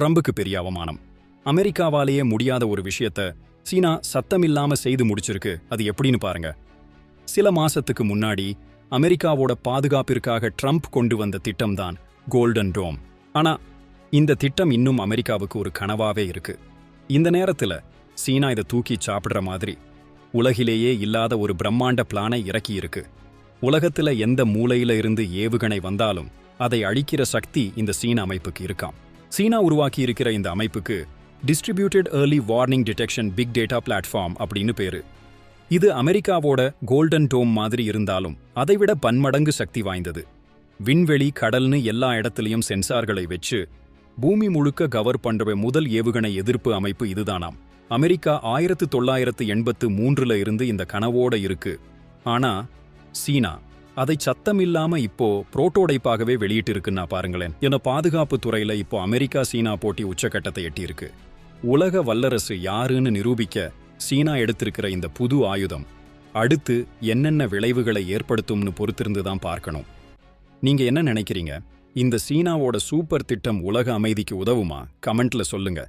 ட்ரம்புக்கு பெரிய அவமானம். அமெரிக்காவாலேயே முடியாத ஒரு விஷயத்த சீனா சத்தமில்லாம செய்து முடிச்சிருக்கு. அது எப்படின்னு பாருங்க. சில மாசத்துக்கு முன்னாடி அமெரிக்காவோட பாதுகாப்பிற்காக ட்ரம்ப் கொண்டு வந்த திட்டம்தான் கோல்டன் டோம். ஆனா இந்த திட்டம் இன்னும் அமெரிக்காவுக்கு ஒரு கனவாவே இருக்கு. இந்த நேரத்துல சீனா இதை தூக்கி சாப்பிடுற மாதிரி உலகிலேயே இல்லாத ஒரு பிரம்மாண்ட பிளானை இறக்கி இருக்கு. உலகத்துல எந்த மூலையில இருந்து ஏவுகணை வந்தாலும் அதை அழிக்கிற சக்தி இந்த சீன அமைப்புக்கு இருக்காம். சீனா உருவாக்கி இருக்கிற இந்த அமைப்புக்கு distributed early warning detection big data platform அப்படின்னு பேரு. இது அமெரிக்காவோட கோல்டன் டோம் மாதிரி இருந்தாலும் அதைவிட பன்மடங்கு சக்தி வாய்ந்தது. விண்வெளி கடல்னு எல்லா இடத்துலயும் சென்சார்களை வச்சு பூமி முழுக்க கவர் பண்ற முதல் ஏவுகணை எதிர்ப்பு அமைப்பு இதுதானாம். அமெரிக்கா ஆயிரத்து தொள்ளாயிரத்து எண்பத்து மூன்றுல இருந்து இந்த கனவோட இருக்கு. ஆனா சீனா அதை சத்தம் இல்லாம இப்போ புரோட்டோடைப்பாகவே வெளியிட்டு இருக்குன்னா பாருங்களேன். என பாதுகாப்பு துறையில இப்போ அமெரிக்கா சீனா போட்டி உச்சக்கட்டத்தை எட்டியிருக்கு. உலக வல்லரசு யாருன்னு நிரூபிக்க சீனா எடுத்திருக்கிற இந்த புது ஆயுதம் அடுத்து என்னென்ன விளைவுகளை ஏற்படுத்தும்னு பொறுத்திருந்து தான் பார்க்கணும். நீங்க என்ன நினைக்கிறீங்க? இந்த சீனாவோட சூப்பர் திட்டம் உலக அமைதிக்கு உதவுமா? கமெண்ட்ல சொல்லுங்க.